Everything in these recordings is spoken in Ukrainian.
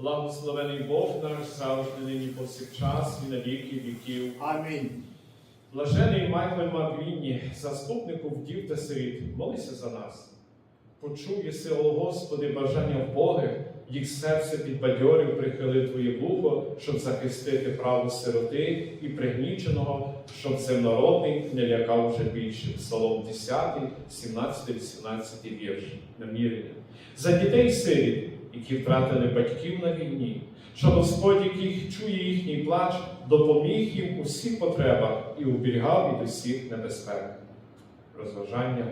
Благословений Бог наш завжди нині повсякчас і на віки віків. Амінь. Блажений Майкле Маквінні, заступнику вдів та сиріт, молися за нас. Почув єси, о Господи, бажання в Боги, їх серце підбадьорив, прихилив Твоє вухо, щоб захистити право сироти і пригніченого, щоб земнородний не лякав вже більше. Псалом 10, 17, 18 вірш. Намірення. За дітей сиріт, які втратили батьків на війні, що Господь, який чує їхній плач, допоміг їм у всіх потребах і уберігав від усіх небезпек. Розважання.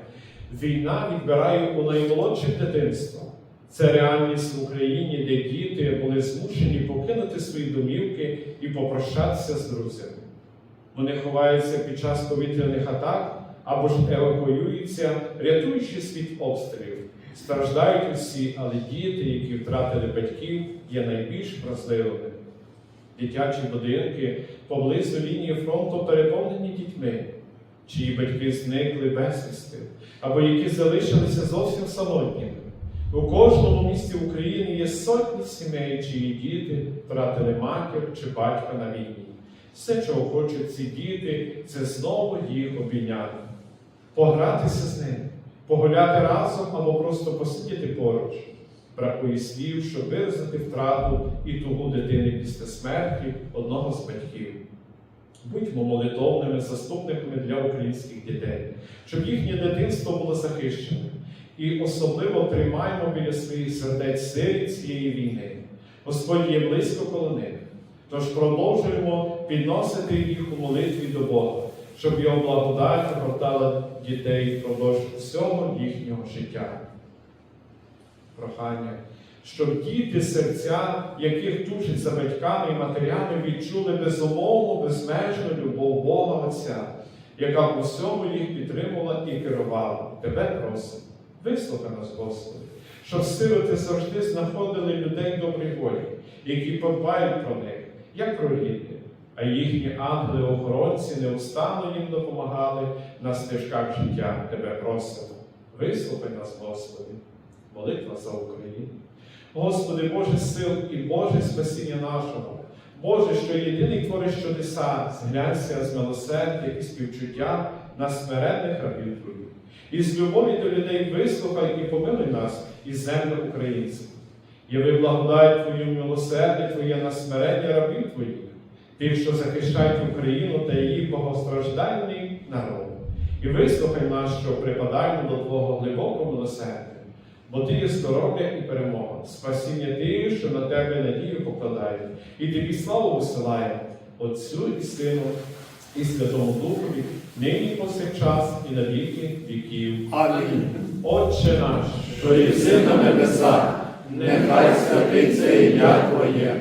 Війна відбирає у наймолодших дитинство. Це реальність в Україні, де діти були змушені покинути свої домівки і попрощатися з друзями. Вони ховаються під час повітряних атак або ж евакуюються, рятуючись від обстрілів. Страждають усі, але діти, які втратили батьків, є найбільш вразливими. Дитячі будинки поблизу лінії фронту переповнені дітьми, чиї батьки зникли безвісти, або які залишилися зовсім самотніми. У кожному місті України є сотні сімей, чиї діти втратили матір чи батька на війні. Все, чого хочуть ці діти, це знову їх обійняти, погратися з ними, погуляти разом або просто посидіти поруч. Бракує слів, щоб виразити втрату і тугу дитини після смерті одного з батьків. Будьмо молитовними заступниками для українських дітей, щоб їхнє дитинство було захищене. І особливо тримаємо біля своїх сердець сиріт цієї війни. Господь є близько коло них. Тож продовжуємо підносити їх у молитві до Бога, щоб його благодать огортала дітей впродовж всього їхнього життя. Прохання, щоб діти, серця, яких тужать за батьками і матерями, відчули безумовну, безмежну любов Бога Отця, яка в усьому їх підтримувала і керувала. Тебе просимо. Вислухай нас, Господи, щоб сироти завжди знаходили людей доброї волі, які подбають про них, як про рідних, а їхні ангели-охоронці неустанно їм допомагали на стежках життя. Тебе просимо. Вислухай нас, Господи, молитва за Україну. Господи, Боже сил і Боже спасіння нашого, Боже, що єдиний твориш чудеса, зглянься з милосердя і співчуття на смиренних рабів Твоїх. І з любові до людей вислухай і помилуй нас із землі українців. Яви благодать Твою милосердя Твоє на смирення рабів Твоїх, тих, що захищають Україну та її богостраждальний народ. І вислухай нас, що припадаємо до Твого глибокого милосердя, бо Ти є здоров'я і перемога, спасіння Ти, що на Тебе надію покладають, і Тобі славу висилаємо, Отцю і Сину, і Святому Духові, нині повсякчас, і на віки віків. Амінь. Отче наш, Що єси на небесах, нехай святиться ім'я Твоє,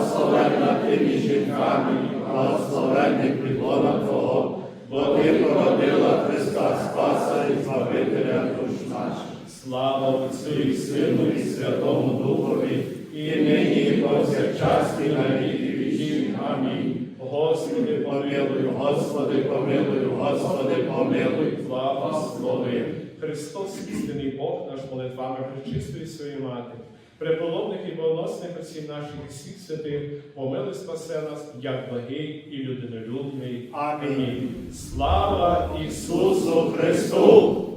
ти між жінками, благословенний плідлона Твого, бо ти породила Христа Спаса і Збавителя душ наших. слава Отцю І Сину, і Святому Духові, і нині, і повсякчас, і на віки вічні. Амінь. Господи, Помилуй, Господи, помилуй, Господи, помилуй, слава благослови. Христос, істинний Бог наш молитвами причистої своєї мати, преполовних і богоносних осіб наших всіх святих, помили спасе нас, як благий і людинолюбний. Амінь. Слава Ісусу Христу!